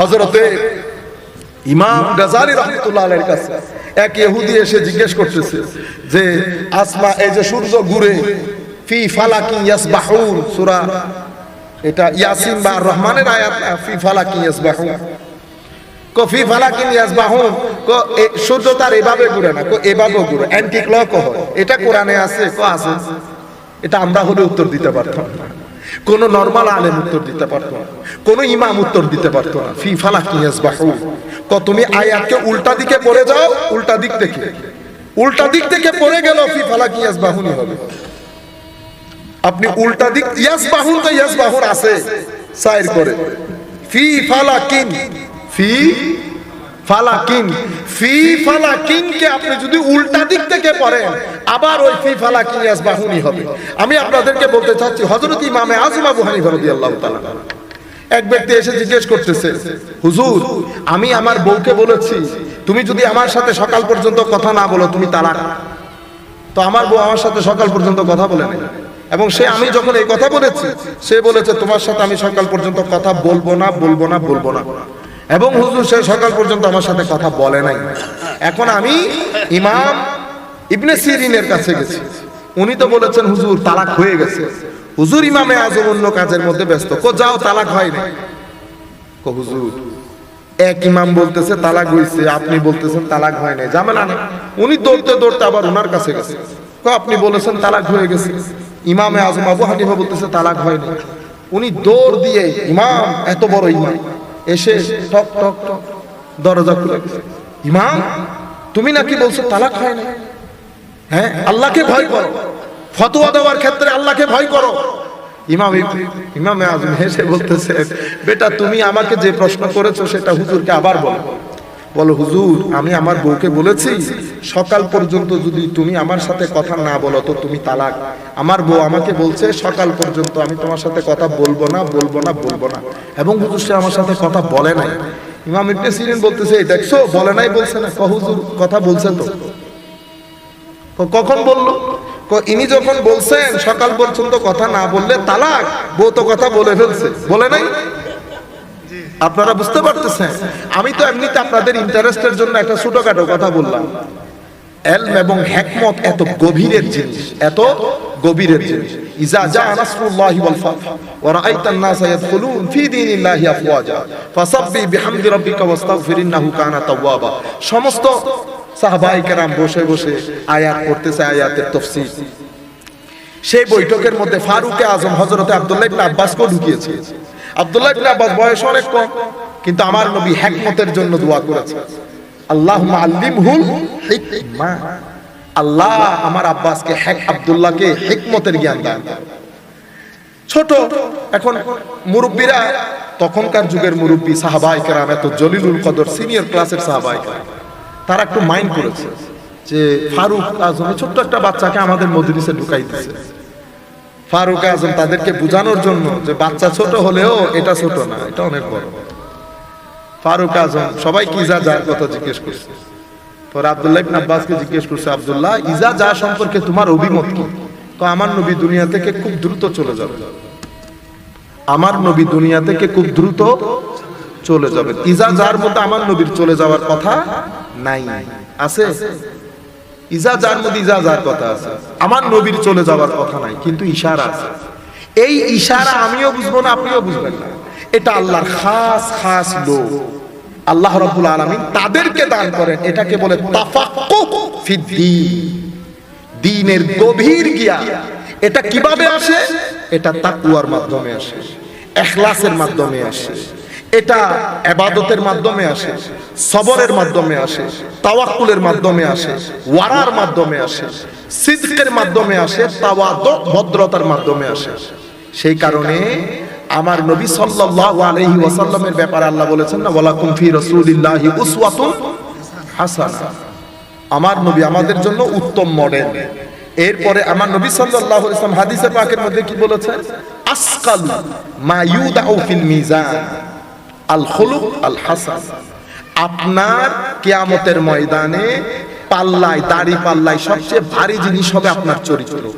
হজরতে ইমাম গাজালি রহমতুল্লাহ আলাইহির কাছে এক ইহুদি এসে জিজ্ঞেস করতেছে যে, আসমা, এই যে সূর্য ঘুরে, ফি ফালাকি ইয়াসবাহুন? সূরা, এটা ইয়াসিন বা রহমানের আয়াত, ফি ফালাকি ইয়াসবাহুন। কো, ফি ফালাকি ইয়াসবাহুন, কো সূর্য তার এভাবে ঘুরে না, কো এভাবে ঘুরে। অ্যান্টি ক্লক হয়। এটা কোরআনে আছে, কো আছে। এটা আমরা হলে উত্তর দিতে পারতাম না। কোন নরমাল আলেম উত্তর দিতে পারতো না। কোন ইমাম উত্তর দিতে পারতো না। ফি ফালাকি ইয়াসবাহুন। কো, তুমি আয়াতকে উল্টা দিকে পড়ে যাও, উল্টা দিক থেকে। উল্টা দিক থেকে পড়ে গেল, ফি ফালাকি ইয়াসবাহুনই হবে। আপনি উল্টা দিক ইয়াস বাহুন তো ইয়াস বাহুন আছে, সাইর করে। ফি ফালাকিন। ফি ফালাকিন। ফি ফালাকিন কে আপনি যদি উল্টা দিক থেকে পড়েন, আবার ওই ফি ফালাকিন ইয়াস বাহুনই হবে। আমি আপনাদেরকে বলতে চাচ্ছি, হযরত ইমামে আযম আবু হানিফা রাদিয়াল্লাহু তাআলা। এক ব্যক্তি এসে জিজ্ঞেস করতেছে, হুজুর, আমি আমার বউকে বলেছি, তুমি যদি আমার সাথে সকাল পর্যন্ত কথা না বলো, তুমি তালাক? তো আমার বউ আমার সাথে সকাল পর্যন্ত কথা বলে নাই। এবং সে, আমি যখন এই কথা বলেছি, সে বলেছে, তোমার সাথে আমি সকাল পর্যন্ত কথা বলব না বলব না বলব না। এবং হুজুর সে সকাল পর্যন্ত আমার সাথে কথা বলে নাই। এখন আমি ইমাম ইবনে সিরিনের কাছে গেছি। উনি তো বলেছেন, হুজুর, তালাক হয়ে গেছে। হুজুর ইমামে আজম অন্য কাজের মধ্যে ব্যস্ত। কো, যাও, তালাক হয় নাই। কো, হুজুর, এক ইমাম বলতেছে, তালাক হইছে, আপনি বলতেছেন তালাক হয় নাই। ঝামেলা না উনি দৌড়তে দৌড়তে আবার ওনার কাছে গেছে। কো, আপনি বলেছেন তালাক হয়ে গেছে। ইমামে আজম, আবু হানিফা বলতেছে, তালাক হয় নাই। উনি দৌড় দিয়ে, ইমাম, এত বড় ইমাম। এসে টক টক টক, দরজা খুলে ইমাম, তুমি নাকি বলছো তালাক হয় না হ্যাঁ আল্লাহকে ভয় করো। ফতোয়া দেওয়ার ক্ষেত্রে আল্লাহকে ভয় করো। ইমাম ইমামে আজম হেসে বলতেছে, বেটা, তুমি আমাকে যে প্রশ্ন করেছ সেটা হুজুরকে আবার বলো। বলো, হুজুর, আমি আমার বউকে বলেছি, সকাল পর্যন্ত যদি তুমি আমার সাথে কথা না বলো, তো তুমি তালাক। আমার বউ আমাকে বলছে, সকাল পর্যন্ত আমি তোমার সাথে কথা বলব না বলব না বলব না। এবং হুজুর সে আমার সাথে কথা বলে নাই। ইমাম ইবনে সিরিন বলতেছে "এই দেখছ, বলে নাই, বলছে না। হুজুর, কথা বলছে তো। কখন বলল? ইনি যখন বলছেন সকাল পর্যন্ত কথা না বললে তালাক, বউ তো কথা বলে ফেলছে। বলে নাই? আপনারা বুঝতে পারতেছেন? আমি তো এমনিতে আপনাদের ইন্টারেস্টের জন্য একটা ছোটখাটো কথা বললাম। এলম এবং হ্যাকমত এত গভীরের জিনিস, এত গভীরের জিনিস। ইজা জা নাসরুল্লাহি ওয়াল ফাত ওয়া রাআইতান নাসা ইয়াদখুলুন ফি দীনিল্লাহি আফওয়াজা, ফাসাব্বি বিহামদি রাব্বিকা ওয়াস্তাগফির ইন্নাহু কানা তাওয়াবা। সমস্ত সাহাবায়ে কেরাম বসে বসে আয়াত পড়তেছে, আয়াতের তাফসীর সেই বৈঠকের মধ্যে ফারুকে আজম হযরতে আব্দুল্লাহ ইবনে আব্বাসকে ঢুকিয়েছে। আব্দুল্লাহ ইবনে আব্বাস বয়স অনেক কম, কিন্তু আমার নবী হিকমতের জন্য দোয়া করেছে। আল্লাহুম্মা আল্লিমহুল হিকমা। আল্লাহ আমার আব্বাসকে হেক আব্দুল্লাহকে হিকমতের জ্ঞান দান ছোট, এখন মুরব্বীরা, তখনকার যুগের মুরব্বী সাহাবাই কেরাম, এত জলিলুল কদর সিনিয়র ক্লাসের সাহাবাই তারা একটু মাইন্ড করেছে যে ফারুক এই ছোট্ট একটা বাচ্চাকে আমাদের মজলিসে ঢুকাই দিচ্ছে ফারুক আজম তাদেরকে বোঝানোর জন্য যে বাচ্চা ছোট হলেও এটা ছোট না, এটা অনেক বড়। ফারুক আজম, সবাই কি ইজা যার কথা জিজ্ঞেস করছে? পরে আব্দুল্লাহ ইবনে আব্বাসকে জিজ্ঞেস করছে, আব্দুল্লাহ, ইজা যা সম্পর্কে তোমার অভিমত কি? তো আমার নবী দুনিয়া থেকে খুব দ্রুত চলে যাবে। আমার নবী দুনিয়া থেকে খুব দ্রুত চলে যাবে। ইজা যার মধ্যে আমার নবীর চলে যাওয়ার কথা নাই। আছে? ইজা যার মধ্যে ইজা যার কথা আছে। আমার নবীর চলে যাওয়ার কথা নাই, কিন্তু ইশারা আছে। এই ইশারা আমিও বুঝব না, আপনিও বুঝবেন না। এটা আল্লাহর খাস খাস লোক। আল্লাহ রাব্বুল আলামিন তাদেরকে দান করেন। এটাকে বলে তাফাক্কুহ ফিদ্দীন। দিনের গভীর জ্ঞান এটা কীভাবে আসে? এটা তাকুয়ার মাধ্যমে আসে। এখলাসের মাধ্যমে আসে। এটা এবাদতের মাধ্যমে আসে, সবরের মাধ্যমে আসে, তাওয়াক্কুলের মাধ্যমে আসে, ওয়ারার মাধ্যমে আসে, সিদ্কের মাধ্যমে আসে, তাওয়াদ, ভদ্রতার মাধ্যমে আসে। সেই কারণে আমার নবী সাল্লাল্লাহু আলাইহি ওয়াসাল্লামের ব্যাপারে আল্লাহ বলেছেন না, ওয়ালাকুম ফি রাসূলিল্লাহি উসওয়াতুন হাসানাহ আমার নবী আমাদের জন্য উত্তম মডেল। এরপরে আমার নবী সাল্লাল্লাহু আলাইহি ওয়াসাল্লাম হাদিসে পাকের মধ্যে কি বলেছেন আসকাল মা ইউদাউ ফিল মিজান। আল খুলুক আল হাসান আপনার কিয়ামতের ময়দানে পাল্লায়, দাড়ি পাল্লায় সবচেয়ে ভারী জিনিস হবে আপনার চরিত্র।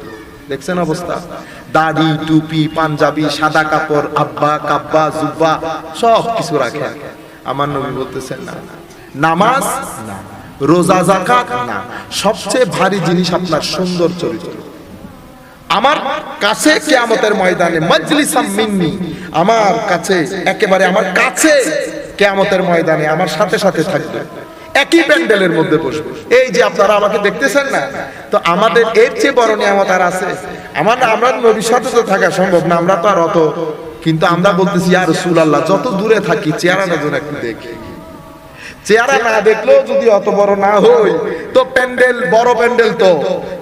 দেখছেন অবস্থা? দাড়ি, টুপি, পাঞ্জাবি, সাদা কাপড়, আব্বা, কাব্বা, জুব্বা, সব কিছু রাখে। আমার নবী বলতেছেন না। নামাজ না। রোজা জাকাত না। সবচেয়ে ভারী জিনিস আপনার সুন্দর চরিত্র। আমার কাছে কেয়ামতের ময়দানে মজলিসাম আমার কাছে, একেবারে আমার কাছে কেয়ামতের ময়দানে আমার সাথে সাথে থাকবে। একই প্যান্ডেলের মধ্যে বসবে। এই যে আপনারা আমাকে দেখতেছেন না, তো আমাদের এর চেয়ে বড় নিয়ামত আর আছে। আমার আমরা নবীর সাথে তো থাকা সম্ভব না, আমরা তো আর অত কিন্তু আমরা বলতেছি আর রসুল আল্লাহ যত দূরে থাকি, চেহারাটা যেন একটু দেখি। চেহারা না দেখলেও যদি অত বড় না হই, তো প্যান্ডেল, বড় প্যান্ডেল তো।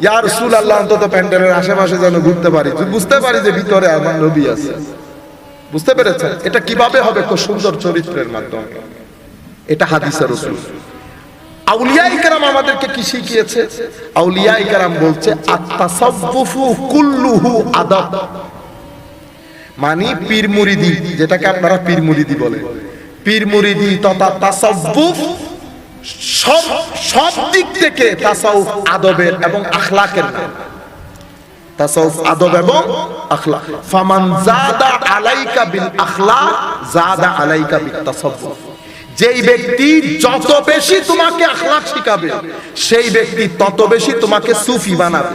ইয়ার সুল আল্লাহ অন্তত প্যান্ডেলের আশেপাশে যেন ঘুরতে পারি। বুঝতে পারি যে ভিতরে আমার নবী আছে। বুঝতে পেরেছেন? এটা কীভাবে হবে? খুব সুন্দর চরিত্রের মাধ্যমে। এটা হাদিসের রসুল। আউলিয়া ইকরাম আমাদেরকে কি শিখিয়েছে? আউলিয়া ইকরাম বলছে, আত্তাসাব্বুফু কুল্লুহু আদাব। মানে পীর মুরিদি যেটাকে আপনারা পীর মুরিদি বলে। পীর মুরিদি তথা তাসাব্বুফ সব সব দিক থেকে তাসাউফ আদবের এবং আখলাকের নাম। তাসাউফ আদব এবং আখলাক। ফামান জাদা আলাইকা বিল আখলাক, জাদা আলাইকা বিত তাসাব্বুফ। যেই ব্যক্তি যত বেশি তোমাকে আখলাক শিখাবে, সেই ব্যক্তি তত বেশি তোমাকে সুফি বানাবে।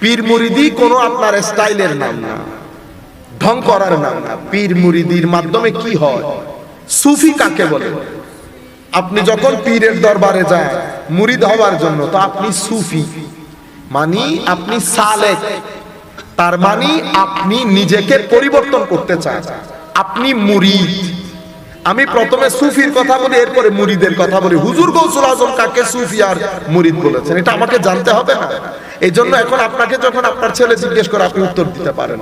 পীর মুরিদি কোনো আপনার স্টাইলের নাম না, ঢং করার নাম না। পীর মুরিদির মাধ্যমে কি হয়? সুফি কাকে বলে? আপনি যখন পীরের দরবারে যান মুরিদ হওয়ার জন্য, তো আপনি সুফি। মানি আপনি সালেক। তার মানে আপনি নিজেকে পরিবর্তন করতে চান। আপনি মুরিদ। আমি প্রথমে সুফির কথা বলি, এরপরে মুরিদের কথা বলি। হুজুর গৌসুল আজম কাকে সুফি আর মুরিদ বলেছেন, এটা আমাকে জানতে হবে না। এই জন্য এখন আপনাকে যখন আপনার ছেলে জিজ্ঞেস করে, আপনি উত্তর দিতে পারেন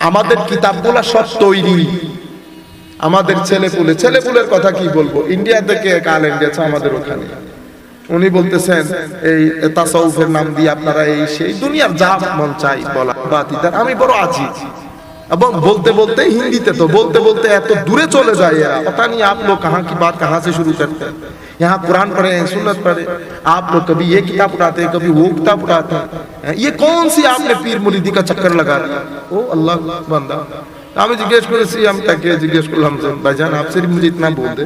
আমাদের কিতাবগুলা সব তৈরি। আমাদের ছেলে পুলে ছেলে পুলের কথা কি বলবো ইন্ডিয়া থেকে কাল গেছে আমাদের ওখানে উনি বলতেছেন এই তাসাউফের নাম দিয়ে আপনারা এই সেই দুনিয়ার যা মন চাই বলা বাতিদার আমি বড় আছি এবং बोलते बोलते हिंदी तो बोलते बोलते एत दूरे चले जाए यार पता नहीं आप लोग कहाँ की बात कहाँ से शुरू करते हैं यहाँ कुरान पढ़े हैं सुन्नत पढ़े आप लोग कभी ये किताब उठाते हैं कभी वो किताब उठाते हैं ये कौन सी आपने पीर मुरीदी का चक्कर लगा रखा? ओ अल्लाह बंदा আমি জিজ্ঞেস করেছি আমি তাকে জিজ্ঞেস করলাম যে ভাইজান आप सिर्फ मुझे इतना बोल दे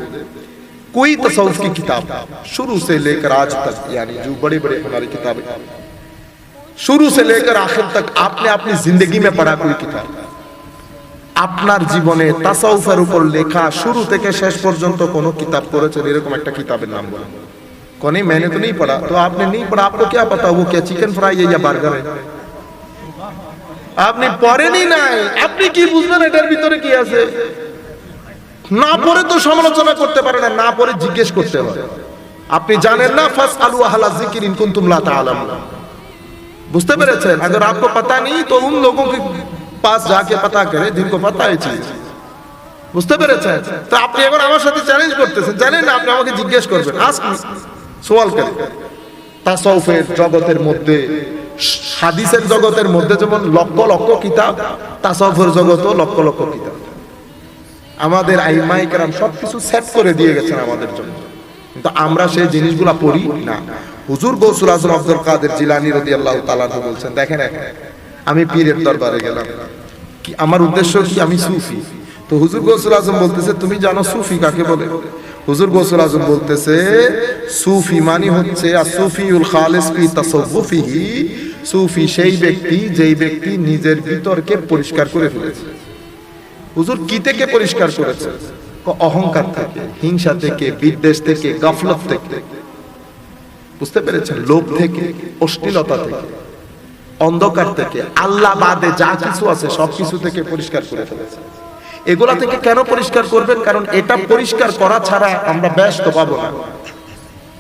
कोई तसव्वुफ की किताब शुरू से लेकर आज तक यानी जो बड़े बड़े हमारी किताबें शुरू से लेकर आखिर तक आपने अपनी जिंदगी में पढ़ा कोई किताब আপনার জীবনে তাসাউফের উপর লেখা শুরু থেকে শেষ পর্যন্ত কোন কিতাব পড়েছেন এরকম একটা কিতাবের নাম বলুন कोनी मैंने तो नहीं पढ़ा तो आपने नहीं पढ़ा आपको क्या पता वो क्या चिकन फ्राई है या বার্গার है আপনি পড়েনই নাই আপনি কি বুঝবেন এটার ভিতরে কি আছে না পড়ে তো সমালোচনা করতে পারে না না পড়ে জিজ্ঞেস করতে হয় আপনি জানেন না ফাস আলু আহলা জিকির ইন কুনতুম লা তাআলামুন বুঝতে পেরেছেন अगर आपको पता नहीं तो उन लोगों के पास जाके पता करें जिनको पता है चीज বুঝতে পেরেছেন তো আপনি এখন আমার সাথে চ্যালেঞ্জ করতেছেন জানেন না আপনি আমাকে জিজ্ঞেস করবেন আস্ক সওয়াল করেন তাসাউফের জগতের মধ্যে হাদিসের জগতের মধ্যে যেমন লক্ষ লক্ষ কিতাব তাসাউফের জগতও লক্ষ লক্ষ কিতাব। আমাদের আইমাই কেরাম সবকিছু সেট করে দিয়ে গেছেন আমাদের জন্য। কিন্তু আমরা সেই জিনিসগুলা পড়ি না। হুজুর গৌসুল আজম আব্দুল কাদের জিলানি রাদিয়াল্লাহু তাআলা বলছেন, দেখেন আমি পীরের দরবারে গেলাম। কি, আমার উদ্দেশ্য কি, আমি সুফি? তো হুজুর গৌসুল আজম বলতেছে, তুমি জানো সুফি কাকে বলে? হুজুর গৌসুল আজম বলতেছে, সুফি মানে হচ্ছে আসুফিউল খালিস ফি তাসাউফিহি সুফি সেই ব্যক্তি যেই ব্যক্তি নিজের ভিতরকে পরিষ্কার করে ফেলেছে। হুজুর কি থেকে পরিষ্কার করেছে? অহংকার থেকে, হিংসা থেকে, বিদ্বেষ থেকে, গাফলত থেকে। বুঝতে পেরেছেন? লোভ থেকে, অশ্লীলতা থেকে, অন্ধকার থেকে, আল্লাহ বাদে যা কিছু আছে সব কিছু থেকে পরিষ্কার করে ফেলেছে। এগুলা থেকে কেন পরিষ্কার করবেন? কারণ এটা পরিষ্কার করা ছাড়া আমরা ব্যস্ত পাবো না।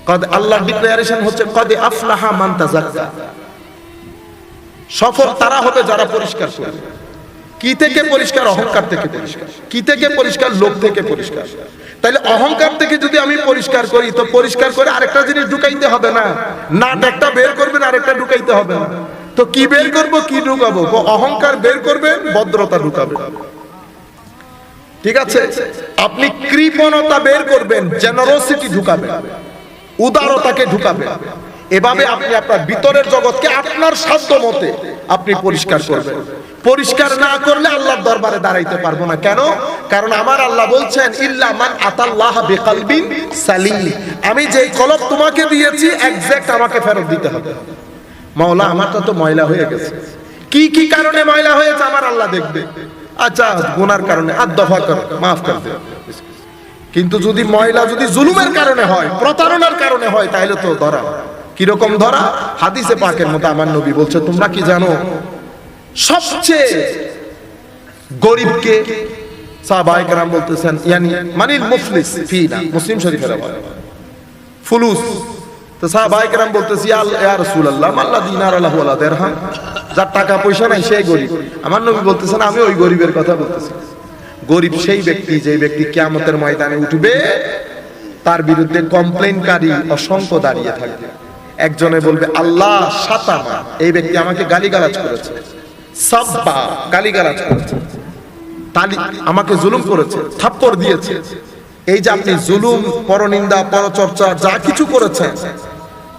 কদ আল্লাহ ডিক্লারেশন হচ্ছে, কদে আফলাহা মান তাজাক্কা। সফল তারা হবে যারা পরিষ্কার করবে। কি থেকে পরিষ্কার? অহংকার থেকে পরিষ্কার। কি থেকে পরিষ্কার? লোভ থেকে পরিষ্কার। তাহলে অহংকার থেকে যদি আমি পরিষ্কার করি, তো পরিষ্কার করে আরেকটা জিনিস ঢুকাইতে হবে না? নাট একটা বের করবেন, আরেকটা ঢুকাইতে হবে না। তো কি বের করব, কি ঢুকাবো? অহংকার বের করবে, ভদ্রতা ঢুকাবে। ঠিক আছে? আপনি কৃপণতা বের করবেন জেনারোসিটি ঢুকাবেন, উদারতাকে ঢুকাবেন। এভাবে আপনি আপনার ভিতরের জগৎকে আপনার সাধ্য মতে আপনি পরিষ্কার করবেন। পরিষ্কার না করলে আল্লাহর দরবারে দাঁড়াইতে পারব না। কেন? কারণ আমার আল্লাহ বলছেন, ইল্লা আতাল্লাহ বিকালবিন সালিম আমি যেই কলব তোমাকে দিয়েছি এক্সাক্ট আমাকে ফেরত দিতে হবে। মাওলা, আমারটা তো ময়লা হয়ে গেছে। কি কি কারণে ময়লা হয়েছে আমার আল্লাহ দেখবে। আচ্ছা গুনার কারণে। আর দফা কর, মাফ কর কিন্তু যদি ময়লা যদি জুলুমের কারণে হয়, প্রতারণার কারণে হয় তাহলে তো ধরা কীরকম ধরা? হাদিসে পাকের মতো আমার নবী বলছে তোমরা কি জানো? সবচেয়ে গরিবকে সাহাবায়ে বলতেছেন ইয়ানি মানিল মুফলিস ফিনা মুসলিম শরীফের আবার। ফুলুস। তো সাহাবায়ে বলতেছি ইয়া রাসূলুল্লাহ মাল্লা দিনার আলাহু ওয়ালা দিরহাম যার টাকা পয়সা নাই সেই গরিব। আমার নবী বলতেছেন আমি ওই গরিবের কথা বলতেছি। গরিব সেই ব্যক্তি যে ব্যক্তি কিয়ামতের ময়দানে উঠবে তার বিরুদ্ধে কমপ্লেনকারী অসংখ্য দাঁড়িয়ে থাকবে। একজনে বলবে আল্লাহ সাতামা এই ব্যক্তি আমাকে গালিগালাজ করেছে। সাব্বা গালিগালাজ করেছে। তালি আমাকে জুলুম করেছে থাপ্পড় দিয়েছে। এই যে আপনি জুলুম পরনিন্দা পরচর্চা যা কিছু করেছেন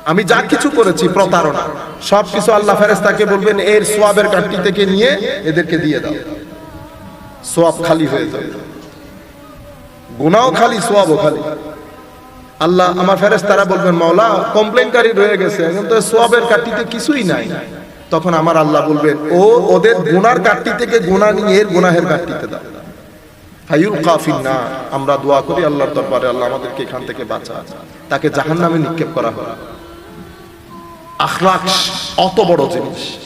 আমি যা কিছু করেছি প্রতারণা সব কিছু আল্লাহ ফেরেস্তাকে বলবেন এর সোয়াবের কাঠটি থেকে নিয়ে এদেরকে দিয়ে দাও। সোয়াব খালি হয়ে যাবে। গুনাও খালি সোয়াবও খালি। আল্লাহ আমার ফেরেস্তারা বলবেন, মাওলা কমপ্লেনকারী রয়ে গেছে, এখন তো সোয়াবের কাঠটিতে কিছুই নাই। তখন আমার আল্লাহ বলবেন, ও, ওদের গুনার কাঠটি থেকে গুনাহ নিয়ে এর গুনাহের কাঠটিতে দাও। ফাইউল কাফিন না আমরা দোয়া করি আল্লাহর দরবারে, আল্লাহ আমাদেরকে এখান থেকে বাঁচা। তাকে জাহান্নামে নিক্ষেপ করা হয় আখলাক অত বড় জিনিস।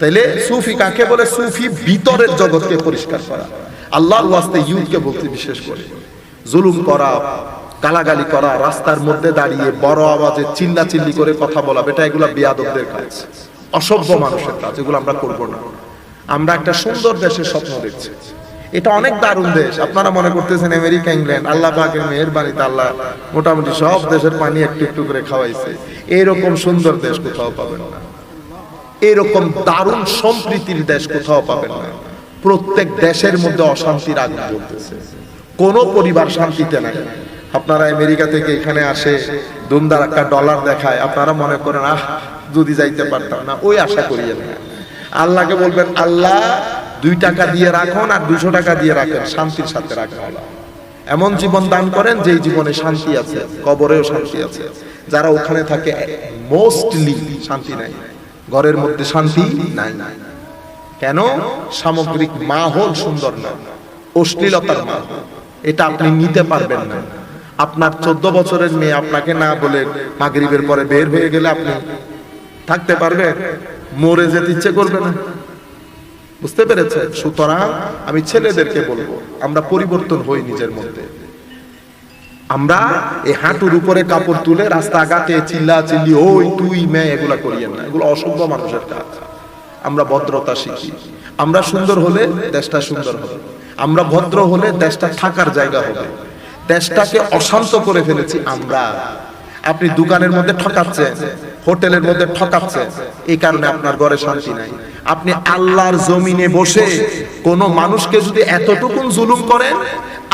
তাইলে সুফি কাকে বলে? সুফি ভিতরের জগৎকে পরিষ্কার করা। আল্লাহর ওয়াস্তে ইউথকে বলতে বিশেষ করে। জুলুম করা গালাগালি করা, রাস্তার মধ্যে দাঁড়িয়ে বড় আওয়াজে চিল্লা চিল্লি করে কথা বলা, বেটা, এগুলা বিয়াদবদের কাজ। অসভ্য মানুষের কাজ, এগুলো আমরা করব না। আমরা একটা সুন্দর দেশের স্বপ্ন দেখছি। এটা অনেক দারুণ দেশ। আপনারা মনে করতেছেন আমেরিকা, ইংল্যান্ড, আল্লাহ পাকের মেহেরবানিতে আল্লাহ মোটামুটি সব দেশের পানি একটু একটু করে খাওয়াইছে। এরকম সুন্দর দেশ কোথাও পাবেন না। এরকম দারুণ সম্প্রীতির দেশ কোথাও পাবেন না। প্রত্যেক দেশের মধ্যে অশান্তির আগুন জ্বলতেছে। কোন পরিবার শান্তিতে নাই। আপনারা আমেরিকা থেকে এখানে আসে দুমদার একটা ডলার দেখায়, আপনারা মনে করেন, আহ, যদি যাইতে পারতাম না। ওই আশা করিয়েন না আল্লাহকে বলবেন, আল্লাহ, দুই টাকা দিয়ে রাখুন আর দুশো টাকা দিয়ে রাখেন, শান্তির সাথে রাখেন। এমন জীবন দান করেন যেই জীবনে শান্তি আছে, কবরেও শান্তি আছে। যারা ওখানে থাকে মোস্টলি শান্তি নাই। ঘরের মধ্যে শান্তি নাই। কেন? সামগ্রিক মাহল সুন্দর না, অশ্লীলতার মাহল। এটা আপনি নিতে পারবেন না। আপনার চোদ্দ বছরের মেয়ে আপনাকে না বলে মাগরিবের পরে বের হয়ে গেলে আপনি থাকতে পারবেন? মরে যেতে ইচ্ছে করবে না। বুঝতে পেরেছে সুতরাং আমি ছেলেদেরকে বলব, আমরা পরিবর্তন হই নিজের মধ্যে। আমরা এই হাঁটুর উপরে কাপড় তুলে রাস্তাঘাটে চিল্লা চিল্লি ওই তুই মেয়ে, এগুলা করিয়েন না। এগুলো অসভ্য মানুষের কাজ। আমরা ভদ্রতা শিখি। আমরা সুন্দর হলে দেশটা সুন্দর হবে। আমরা ভদ্র হলে দেশটা থাকার জায়গা হবে। দেশটাকে অশান্ত করে ফেলেছি আমরা। আপনি দোকানের মধ্যে ঠকাচ্ছেন, হোটেলের মধ্যে ঠকাচ্ছেন এই কারণে আপনার ঘরে শান্তি নাই। আপনি আল্লাহর জমিনে বসে কোন মানুষকে যদি এতটুকুন জুলুম করেন,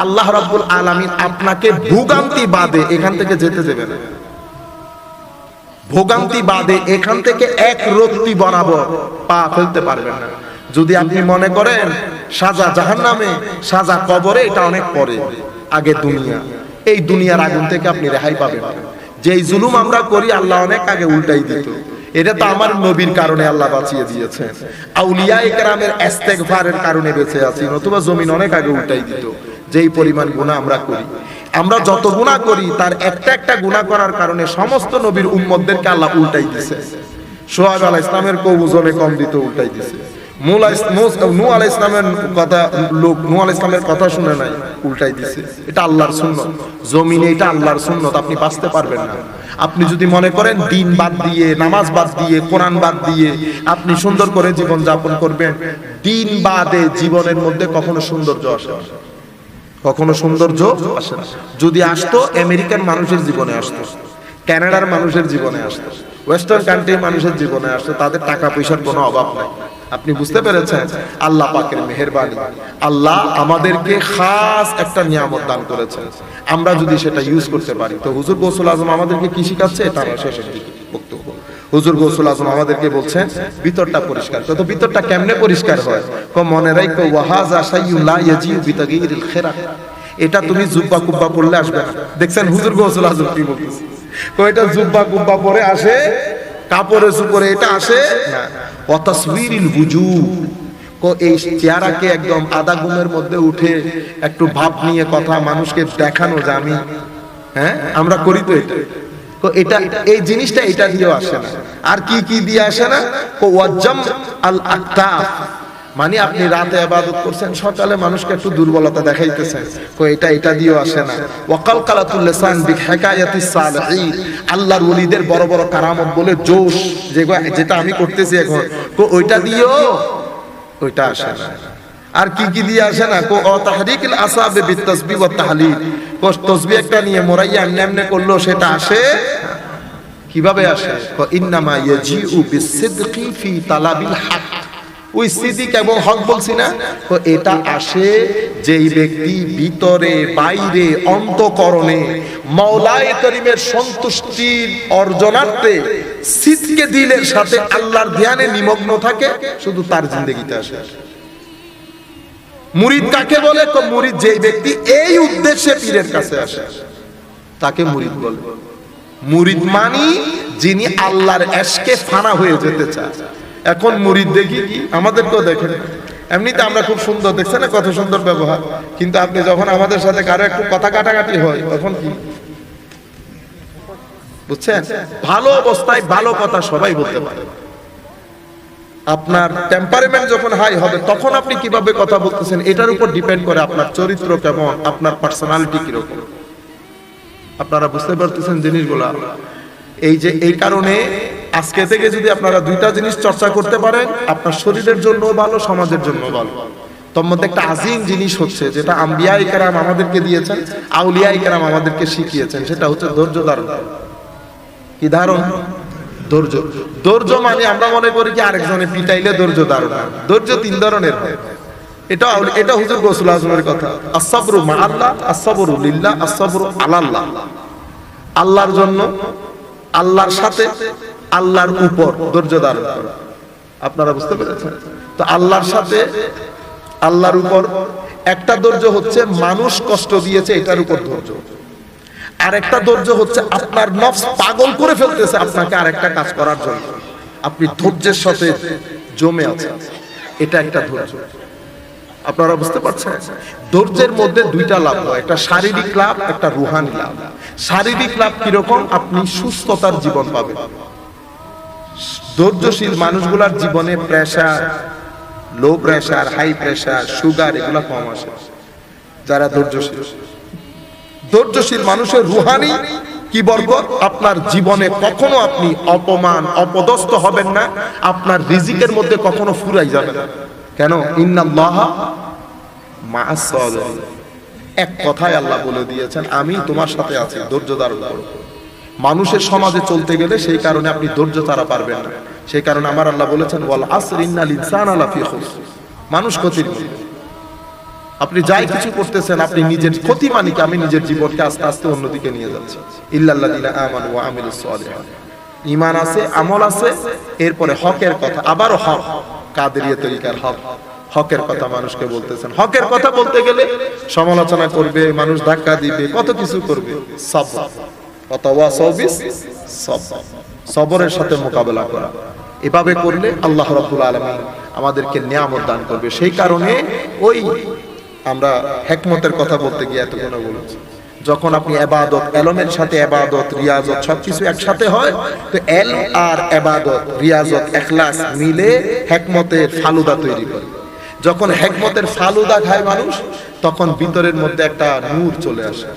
আল্লাহ রাব্বুল আলামিন আপনাকে ভোগান্তি বাদে এখান থেকে যেতে দেবে না। ভোগান্তি বাদে এখান থেকে এক রত্তি বরাবর পা ফেলতে পারবেন না। যদি আপনি মনে করেন, সাজা জাহান্নামে, সাজা কবরে এটা অনেক পরে। আগে দুনিয়া। এই দুনিয়ার আগুন থেকে আপনি রেহাই পাবেন। যেই জুলুম আমরা করি, আল্লাহ অনেক আগে উল্টাই দিত। এটা তো আমার নবীর কারণে আল্লাহ বাঁচিয়ে দিয়েছেন। আউলিয়া একরামের ইস্তেগফারের কারণে বেঁচে আছি, নতুবা জমিন অনেক আগে উল্টাই দিত। যেই পরিমাণ গুনাহ আমরা করি। আমরা যত গুনাহ করি, তার একটা একটা গুনাহ করার কারণে সমস্ত নবীর উম্মতদেরকে আল্লাহ উল্টাই দিছে। সোহাগ আলাহ ইসলামের কৌ ওজনে কম দিত উল্টাই দিছে। নু আলাহ ইসলামের কথা লোক নু আলাহ ইসলামের কথা শুনে নাই, উল্টাই দিছে। এটা আল্লাহর সুন্নত। জমিনে এটা আল্লাহর সুন্নত, আপনি বাঁচতে পারবেন না। আপনি যদি মনে করেন দিন বাদ দিয়ে, নামাজ বাদ দিয়ে, কোরআন বাদ দিয়ে আপনি সুন্দর করে জীবন যাপন করবেন, দিন বাদে জীবনের মধ্যে কখনো সৌন্দর্য আসে কখনো সৌন্দর্য আসে না। যদি আসতো, আমেরিকান মানুষের জীবনে আসতো, কানাডার মানুষের জীবনে আসতো, ওয়েস্টার্ন কান্ট্রির মানুষের জীবনে আসতো, তাদের টাকা পয়সার কোনো অভাব নাই। আপনি বুঝতে পেরেছেন? আল্লাহ পাকের মেহেরবানি। আল্লাহ আমাদেরকে খাস একটা নিয়ামত দান করেছেন। আমরা যদি সেটা ইউজ করতে পারি, তো হুজুর গৌসুল আজম আমাদেরকে কি শিখাচ্ছে? এটা আমার শেষের দিকে বক্তব্য। হুজুর গৌসুল আজম আমাদেরকে বলছেন, ভিতরটা পরিষ্কার কত ভিতরটা কেমনে পরিষ্কার হয়? ক, মনে রাখো ওয়াহাজা শাইয়ুন লা ইয়াজিউ বিতাগিরিল খেরা এটা তুমি জুব্বা কুব্বা পড়লে আসবে না। দেখছেন হুজুর গৌসুল আজম কি বলতেছে? এটা জুব্বা কুব্বা পরে আসে কাপড়ে সুপরে এটা আসে? না। অতসবিরিল বুজু এই চেহারাকে একদম আদা গুমের মধ্যে উঠে একটু ভাব নিয়ে কথা মানুষকে দেখানো যে আমি হ্যাঁ? আমরা করি তো এটা। এটা, এই জিনিসটা এটা দিয়েও আসে না। আর কি কি দিয়ে আসে না? ওয়াজ্জাম আল আকতাফ মানে আপনি রাতে ইবাদত করছেন, সকালে মানুষকে একটু দুর্বলতা দেখাইতেছেন। কো এটা এটা দিয়েও আসে না। ওয়াকাল কালাতুল লিসান বি হিকায়াতিস সালিহিন। আল্লাহর ওলিদের বড় বড় কারামত বলে জোশ যেটা আমি করতেছি এখন। কো, ওইটা দিয়েও ওইটা আসে না। আর কি কি দিয়ে আসে না? কো তাহরিকুল আসাবে বিত তাসবিহ ওয়া তাহলিল। কো তাসবিহ একটা নিয়ে মোরাইয়া এমনি এমনি করল সেটা আসে কীভাবে আসে? কো, ইন্নামা ইয়াজিউ বিসিদকি ফি তালাবিল হক ওই সিদ্দিক এবং হক বলছি না? তো এটা আসে যেই ব্যক্তি ভিতরে, বাইরে, অন্তকরণে মাওলায়ে করিমের সন্তুষ্টির অর্জনার্থে সিদকে দিলের সাথে আল্লাহর ধ্যানে নিমগ্ন থাকে, শুধু তার জিন্দগিতে আসে। মুরিদ কাকে বলে? তো মুরিদ যেই ব্যক্তি এই উদ্দেশ্যে পীরের কাছে আসে, তাকে মুরিদ বলে। মুরিদ মানি যিনি আল্লাহর এশকে ফানা হয়ে যেতে চায়। এখন মুরিদ দেখি কি? আমাদেরকেও দেখেন। এমনিতে আমরা খুব সুন্দর, দেখছেন না কত সুন্দর ব্যবহার? কিন্তু আপনি যখন আমাদের সাথে কারও একটু কথা কাটাকাটি হয়, তখন কি? বুঝছেন? ভালো অবস্থায় ভালো কথা সবাই বলতে পারে। আপনার টেম্পারমেন্ট যখন হাই হবে, তখন আপনি কীভাবে কথা বলতেছেন, এটার উপর ডিপেন্ড করে আপনার চরিত্র কেমন, আপনার পার্সোনালিটি কীরকম। আপনারা বুঝতে পারতেছেন জিনিসগুলা। এই যে, এই কারণে আজকে থেকে যদি আপনারা দুইটা জিনিস চর্চা করতে পারেন, আপনার শরীরের জন্য ভালো, সমাজের জন্য ভালো। তোর একটা আজিম জিনিস হচ্ছে, যেটা আম্বিয়া ইকারাম আমাদেরকে দিয়েছেন আউলিয়া ইকারাম আমাদেরকে শিখিয়েছেন, সেটা হচ্ছে ধৈর্য ধারণ। কি ধারণ? ধৈর্য। ধৈর্য মানে আমরা মনে করি কি আরেকজনে পিটাইলে ধৈর্য ধারণ ধৈর্য তিন ধরনের এটা এটা হুজুর গোসুল আজমের কথা। আসাবরু মা আল্লাহ আসাবরু লিল্লাহ আসাবরু আলাল্লাহ। আল্লাহর জন্য, আল্লাহর সাথে আল্লাহর উপর ধৈর্য ধারণ করা। আপনারা বুঝতে পেরেছেন? তো আল্লাহর সাথে আল্লাহর উপর একটা ধৈর্য হচ্ছে মানুষ কষ্ট দিয়েছে, এটার উপর ধৈর্য। আর একটা ধৈর্য হচ্ছে আপনার নফস পাগল করে ফেলতেছে আপনাকে আর একটা কাজ করার জন্য। আপনি ধৈর্যের সাথে জমে আছেন। এটা একটা ধৈর্য। আপনারা বুঝতে পারছেন? ধৈর্যের মধ্যে দুইটা লাভ হয়, একটা শারীরিক লাভ, একটা রুহানি লাভ। শারীরিক লাভ কীরকম? আপনি সুস্থতার জীবন পাবেন। ধৈর্যশীল মানুষগুলার জীবনে pressure low pressure high pressure sugar এগুলা কম আসে। যারা ধৈর্যশীল। ধৈর্যশীল মানুষের রুহানি কি বর্গ আপনার জীবনে কখনো আপনি অপমান, অপদস্থ হবেন না, আপনার রিজিকের মধ্যে কখনো ফুরাই যাবে না। কেন? ইন্নাল্লাহ সাবিরিন। এক কথায় আল্লাহ বলে দিয়েছেন, আমি তোমার সাথে আছি, ধৈর্য ধারণ করো। মানুষের সমাজে চলতে গেলে সেই কারণে আপনি ধৈর্য তারা পারবেন না। সেই কারণে আমার আল্লাহ বলেছেন, ওয়াল আসর ইন্নাল ইনসানা মানুষ ক্ষতির আপনি যাই কিছু করতেছেন, আপনি নিজের ক্ষতি মানিকে আমি নিজের জীবনকে আস্তে আস্তে অন্যদিকে নিয়ে যাচ্ছি। সালিহাত ঈমান আছে, আমল আছে, এরপরে হকের কথা। আবারও হক, কাদেরিয়া তরিকার হক। হকের কথা মানুষকে বলতেছেন। হকের কথা বলতে গেলে সমালোচনা করবে, মানুষ ধাক্কা দিবে, কত কিছু করবে? সব। সবরের সাথে মোকাবেলা করা। এভাবে করলে আল্লাহ রাব্বুল আলামিন আমাদেরকে নিয়ামত দান করবে। সেই কারণে ওই আমরা হেকমতের কথা বলতে গিয়ে এতক্ষণ বলেছি। যখন আপনি এবাদত, এলমের সাথে এবাদত, রিয়াজত সবকিছু একসাথে হয়, তো এল আর এবাদত, রিয়াজত, এখলাস মিলে হেকমতের ফালুদা তৈরি করে। যখন হেকমতের ফালুদা খায় মানুষ, তখন ভিতরের মধ্যে একটা নূর চলে আসে।